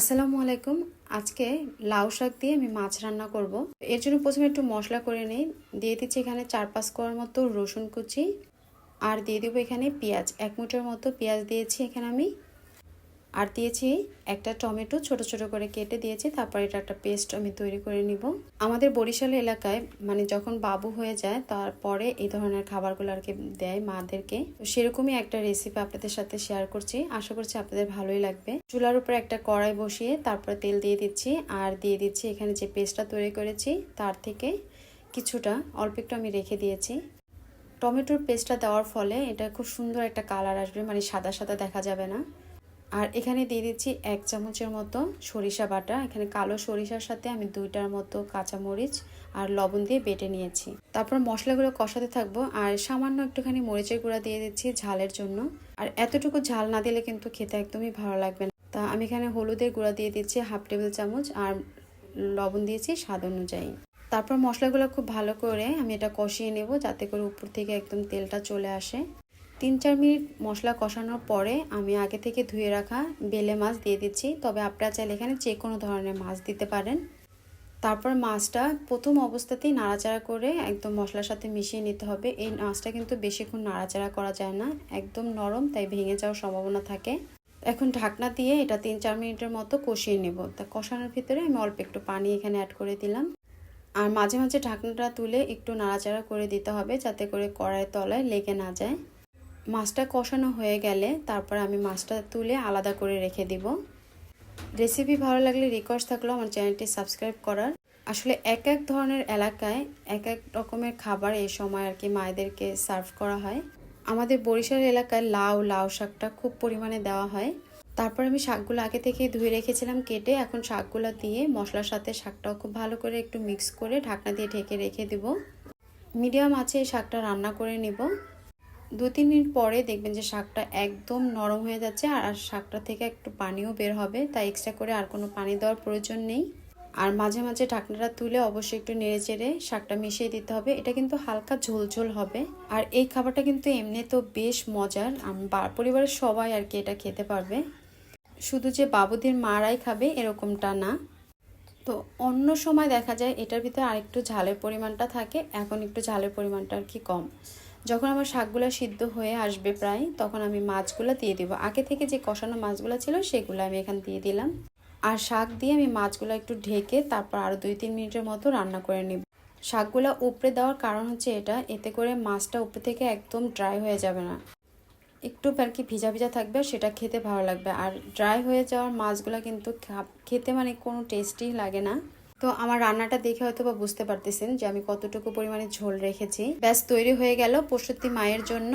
আসসালামু আলাইকুম। আজকে লাউ শাক দিয়ে আমি মাছ রান্না করব। এর জন্য প্রথমে একটু মশলা করে নিই। দিয়ে দিচ্ছি এখানে চার পাঁচ কোয়ার মতো রসুন কুচি। আর দিয়ে দেবো এখানে পেঁয়াজ। এক মুঠোর মতো পেঁয়াজ দিয়েছি এখানে আমি। আর দিয়েছি একটা টমেটো ছোট ছোট করে কেটে দিয়েছি, তারপর এটা একটা পেস্ট আমি তৈরি করে নিব। আমাদের বরিশাল এলাকায় মানে যখন বাবু হয়ে যায়, তারপরে এই ধরনের খাবারগুলো আর কি দেয় মাদেরকে। তো সেরকমই একটা রেসিপি আপনাদের সাথে শেয়ার করছি। আশা করছি আপনাদের ভালোই লাগবে। চুলার উপর একটা কড়াই বসিয়ে তারপরে তেল দিয়ে দিচ্ছি। আর দিয়ে দিচ্ছি এখানে যে পেস্টটা তৈরি করেছি, তার থেকে কিছুটা, অল্প একটু আমি রেখে দিয়েছি। টমেটোর পেস্টটা দেওয়ার ফলে এটা খুব সুন্দর একটা কালার আসবে মানে সাদা সাদা দেখা যাবে না। আর এখানে দিয়ে দিচ্ছি এক চামচের মতো সরিষা বাটা। এখানে কালো সরিষার সাথে আমি দুইটার মতো কাঁচামরিচ আর লবণ দিয়ে বেটে নিয়েছি। তারপর মশলাগুলো কষাতে থাকব আর সামান্য একটুখানি মরিচের গুঁড়া দিয়ে দিচ্ছি ঝালের জন্য। আর এতটুকু ঝাল না দিলে কিন্তু খেতে একদমই ভালো লাগবে না। তা আমি এখানে হলুদের গুঁড়া দিয়ে দিচ্ছি হাফ টেবিল চামচ আর লবণ দিয়েছি স্বাদ অনুযায়ী। তারপর মশলাগুলো খুব ভালো করে আমি এটা কষিয়ে নেব যাতে করে উপর থেকে একদম তেলটা চলে আসে। তিন চার মিনিট মশলা কষানোর পরে আমি আগে থেকে ধুয়ে রাখা বেলে মাছ দিয়ে দিচ্ছি। তবে আপনারা চাইলে এখানে যে কোনো ধরনের মাছ দিতে পারেন। তারপর মাছটা প্রথম অবস্থাতেই নাড়াচাড়া করে একদম মশলার সাথে মিশিয়ে নিতে হবে। এই মাছটা কিন্তু বেশিক্ষণ নাড়াচাড়া করা যায় না। একদম নরম, তাই ভেঙে যাওয়ার সম্ভাবনা থাকে। এখন ঢাকনা দিয়ে এটা তিন চার মিনিটের মতো কষিয়ে নেব। তা কষানোর ভিতরে আমি অল্প একটু পানি এখানে অ্যাড করে দিলাম। আর মাঝে মাঝে ঢাকনাটা তুলে একটু নাড়াচাড়া করে দিতে হবে যাতে করে কড়াইয়ের তলায় লেগে না যায়। মাছটা কষানো হয়ে গেলে তারপর আমি মাছটা তুলে আলাদা করে রেখে দিব। রেসিপি ভালো লাগলে রিকোয়েস্ট থাকল আমার চ্যানেলটি সাবস্ক্রাইব করার। আসলে এক এক ধরনের এলাকায় এক এক রকমের খাবার এই সময় আর কি মায়েদেরকে সার্ভ করা হয়। আমাদের বরিশাল এলাকায় লাউ লাউ শাকটা খুব পরিমাণে দেওয়া হয়। তারপর আমি শাকগুলো আগে থেকে ধুয়ে রেখেছিলাম কেটে, এখন শাকগুলো দিয়ে মশলার সাথে শাকটাও খুব ভালো করে একটু মিক্স করে ঢাকনা দিয়ে ঢেকে রেখে দিব। মিডিয়াম আছে এই শাকটা রান্না করে নিব। দু তিন মিনিট পরে দেখবেন যে শাকটা একদম নরম হয়ে যাচ্ছে আর শাকটা থেকে একটু পানিও বের হবে, তাই এক্সট্রা করে আর কোনো পানি দেওয়ার প্রয়োজন নেই। আর মাঝে মাঝে ঢাকনাটা তুলে অবশ্যই একটু নেড়ে চেড়ে শাকটা মিশিয়ে দিতে হবে, এটা কিন্তু হালকা ঝোল ঝোল হবে। আর এই খাবারটা কিন্তু এমনি তো বেশ মজার পরিবারের সবাই আর কি এটা খেতে পারবে। শুধু যে বাবুদের মারাই খাবে এরকমটা না। তো অন্য সময় দেখা যায় এটার ভিতরে আরেকটু ঝালের পরিমাণটা থাকে, এখন একটু ঝালের পরিমাণটা আর কি কম। যখন আমার শাকগুলো সিদ্ধ হয়ে আসবে প্রায়, তখন আমি মাছগুলো দিয়ে দিব। আগে থেকে যে কষানো মাছগুলো ছিল, সেগুলো আমি এখান দিয়ে দিলাম। আর শাক দিয়ে আমি মাছগুলো একটু ঢেকে তারপর আরও দুই তিন মিনিটের মতো রান্না করে নিব। শাকগুলো উপরে দেওয়ার কারণ হচ্ছে এটা, এতে করে মাছটা উপরে থেকে একদম ড্রাই হয়ে যাবে না। একটু আর কি ভিজা ভিজা থাকবে, সেটা খেতে ভালো লাগবে। আর ড্রাই হয়ে যাওয়ার মাছগুলো কিন্তু খেতে মানে কোনো টেস্টই লাগে না। তো আমার রান্নাটা দেখে হয়তো বা বুঝতে পারতেছেন যে আমি কতটুকু পরিমাণে ঝোল রেখেছি। ব্যাস, তৈরি হয়ে গেল পশুতি মায়ের জন্য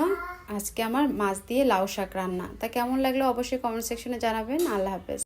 আজকে আমার মাছ দিয়ে লাউ শাক রান্না। তা কেমন লাগল অবশ্যই কমেন্ট সেকশনে জানাবেন। আল্লাহ হাফেজ।